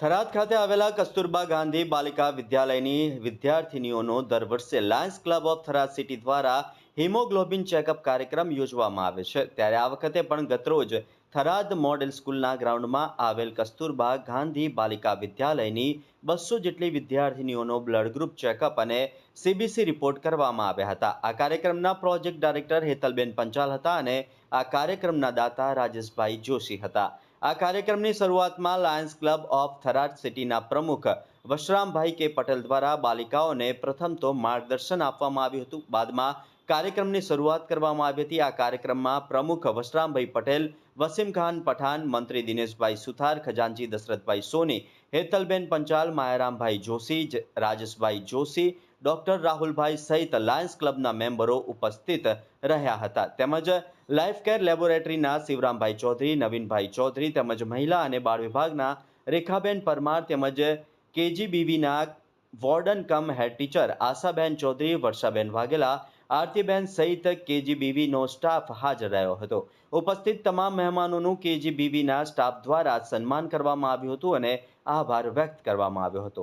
થરાદ ખાતે આવેલા કસ્તુરબા ગાંધી બાલિકા વિદ્યાલયની વિદ્યાર્થિનીઓનો દર વર્ષે Lions club of Tharad city દ્વારા હિમોગ્લોબિન ચેકઅપ કાર્યક્રમ યોજવામાં આવે છે. ત્યારે આ વખતે પણ ગતરોજ થરાદ મોડેલ સ્કૂલના ગ્રાઉન્ડમાં આવેલ કસ્તુરબા ગાંધી બાલિકા વિદ્યાલયની બસો જેટલી વિદ્યાર્થિનીઓનો બ્લડ ગ્રુપ ચેકઅપ અને સીબીસી રિપોર્ટ કરવામાં આવ્યા હતા. આ કાર્યક્રમના પ્રોજેક્ટ ડાયરેક્ટર હેતલબેન પંચાલ હતા અને આ કાર્યક્રમના દાતા રાજેશભાઈ જોશી હતા. આ કાર્યક્રમની શરૂઆતમાં લાયન્સ ક્લબ ઓફ થરાદ સિટીના પ્રમુખ વશરામભાઈ કે પટેલ દ્વારા બાલિકાઓને પ્રથમ તો માર્ગદર્શન આપવામાં આવ્યું હતું. બાદમાં કાર્યક્રમની શરૂઆત કરવામાં આવી હતી. આ કાર્યક્રમમાં પ્રમુખ વશરામભાઈ પટેલ, વસીમ ખાન પઠાણ, મંત્રી દિનેશભાઈ સુથાર ખજાનજી દશરથભાઈ સોની, હેતલબેન પંચાલ, માયારામભાઈ જોશી રાજેશભાઈ જોશી ડોક્ટર રાહુલભાઈ સહિત લાયન્સ ક્લબના મેમ્બરો ઉપસ્થિત રહ્યા હતા. તેમજ લાઈફ કેર લેબોરેટરીના શિવરામભાઈ ચૌધરી, નવીનભાઈ ચૌધરી તેમજ મહિલા અને બાળ વિભાગના રેખાબેન પરમાર તેમજ કેજીબીવીના warden cum head teacher Ashaben Chaudhary, Varshaben Vaghela, Aartiben સહિત કેજીબીવીનો સ્ટાફ હાજર રહ્યો હતો. ઉપસ્થિત તમામ મહેમાનોનું કેજીબીવીના સ્ટાફ દ્વારા સન્માન કરવામાં આવ્યું હતું અને આભાર વ્યક્ત કરવામાં આવ્યો હતો.